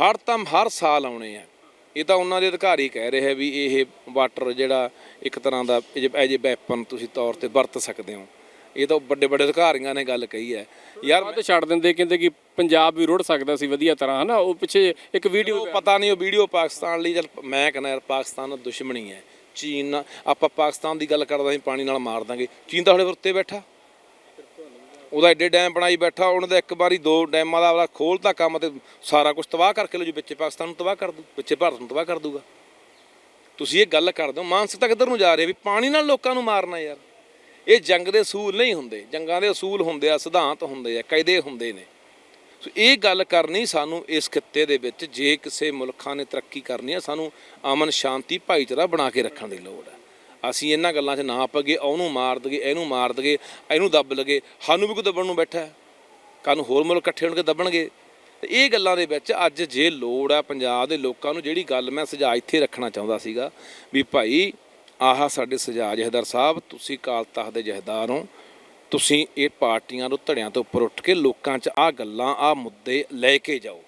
ਹੜ੍ਹ ਤਾਂ ਹਰ ਸਾਲ ਆਉਣੇ ਆ। ਇਹ ਤਾਂ ਉਹਨਾਂ ਦੇ ਅਧਿਕਾਰੀ ਕਹਿ ਰਹੇ ਵੀ ਇਹ ਵਾਟਰ ਜਿਹੜਾ ਇੱਕ ਤਰ੍ਹਾਂ ਦਾ ਐਜ ਏ ਵੈਪਨ ਤੁਸੀਂ ਤੌਰ ਤੇ ਵਰਤ ਸਕਦੇ ਹੋ। ਇਹ ਤਾਂ ਵੱਡੇ ਵੱਡੇ ਅਧਿਕਾਰੀਆਂ ਨੇ ਗੱਲ ਕਹੀ ਹੈ। ਯਾਰ ਬਾਅਦ ਛੱਡ ਦਿੰਦੇ ਕਹਿੰਦੇ ਕਿ ਪੰਜਾਬ ਵੀ ਰੁੜ ਸਕਦਾ ਸੀ ਵਧੀਆ ਤਰ੍ਹਾਂ ਹਨਾ? ਉਹ ਪਿੱਛੇ ਇੱਕ ਵੀਡੀਓ ਪਤਾ ਨਹੀਂ ਉਹ ਵੀਡੀਓ ਪਾਕਿਸਤਾਨ ਲਈ ਚੱਲ ਮੈਂ ਕਹਿੰਦਾ ਯਾਰ ਪਾਕਿਸਤਾਨ ਨਾਲ ਦੁਸ਼ਮਣੀ ਹੈ। ਚੀਨ ਨਾਲ ਆਪਾਂ ਪਾਕਿਸਤਾਨ ਦੀ ਗੱਲ ਕਰਦਾ ਸੀ ਪਾਣੀ ਨਾਲ ਮਾਰ ਦਾਂਗੇ। ਚੀਨ ਤਾਂ ਹਲੇ ਉੱਤੇ ਬੈਠਾ। ਉਹਦਾ ਐਡੇ ਡੈਮ ਬਣਾਈ ਬੈਠਾ, ਉਹਨਾਂ ਦਾ ਇੱਕ ਵਾਰੀ ਦੋ ਡੈਮਾਂ ਦਾ ਆਪਦਾ ਖੋਲਤਾ ਕੰਮ ਤੇ ਸਾਰਾ ਕੁਝ ਤਬਾਹ ਕਰਕੇ ਲੋ ਜੀ, ਵਿੱਚੇ ਪਾਕਿਸਤਾਨ ਨੂੰ ਤਬਾਹ ਕਰ ਦੂ, ਵਿੱਚੇ ਭਾਰਤ ਨੂੰ ਤਬਾਹ ਕਰ ਦੂਗਾ। ਤੁਸੀਂ ਇਹ ਗੱਲ ਕਰਦੇ ਹੋ ਮਾਨਸਿਕਤਾ ਕਿੱਧਰ ਨੂੰ ਜਾ ਰਹੀ ਹੈ ਵੀ ਪਾਣੀ ਨਾਲ ਲੋਕਾਂ ਨੂੰ ਮਾਰਨਾ ਯਾਰ। ਇਹ ਜੰਗ ਦੇ ਅਸੂਲ ਨਹੀਂ ਹੁੰਦੇ, ਜੰਗਾਂ ਦੇ ਅਸੂਲ ਹੁੰਦੇ ਆ, ਸਿਧਾਂਤ ਹੁੰਦੇ ਆ, ਕਾਇਦੇ ਹੁੰਦੇ ਨੇ। ਸੋ ਇਹ ਗੱਲ ਕਰਨੀ ਸਾਨੂੰ ਇਸ ਖਿੱਤੇ ਦੇ ਵਿੱਚ, ਜੇ ਕਿਸੇ ਮੁਲਕਾਂ ਨੇ ਤਰੱਕੀ ਕਰਨੀ ਆ, ਸਾਨੂੰ ਅਮਨ ਸ਼ਾਂਤੀ ਭਾਈਚਾਰਾ ਬਣਾ ਕੇ ਰੱਖਣ ਦੀ ਲੋੜ ਹੈ ਅਸੀਂ ਇਹਨਾਂ ਗੱਲਾਂ 'ਚ ਨਾ ਪਗੇ, ਉਹਨੂੰ ਮਾਰ ਦਗੇ ਇਹਨੂੰ ਮਾਰ ਦਗੇ ਇਹਨੂੰ ਦੱਬ ਲਗੇ ਸਾਨੂੰ ਵੀ ਕੋਈ ਦੱਬਣ ਨੂੰ ਬੈਠਾ ਹੈ। ਕੱਲ੍ਹ ਨੂੰ ਹੋਰ ਮੁਲਕ ਇਕੱਠੇ ਹੋਣ ਕੇ ਦੱਬਣਗੇ। ਤੇ ਇਹ ਗੱਲਾਂ ਦੇ ਵਿੱਚ ਅੱਜ ਜੇ ਲੋੜ ਆ ਪੰਜਾਬ ਦੇ ਲੋਕਾਂ ਨੂੰ ਜਿਹੜੀ ਗੱਲ ਮੈਂ ਸੁਝਾਅ ਇੱਥੇ ਰੱਖਣਾ ਚਾਹੁੰਦਾ ਸੀਗਾ ਵੀ ਭਾਈ, ਆਹ ਸਾਡੇ ਸੁਝਾਅ ਜਹਦਰ ਸਾਹਿਬ, ਤੁਸੀਂ ਕਾਲ ਤਖਤ ਦੇ ਜਹਦਾਰ ਹੋ। ਤੁਸੀਂ ਇਹ ਪਾਰਟੀਆਂ ਨੂੰ ਧੜਿਆਂ ਤੋਂ ਉੱਪਰ ਉੱਠ ਕੇ ਲੋਕਾਂ 'ਚ ਆਹ ਗੱਲਾਂ, ਆਹ ਮੁੱਦੇ ਲੈ ਕੇ ਜਾਓ।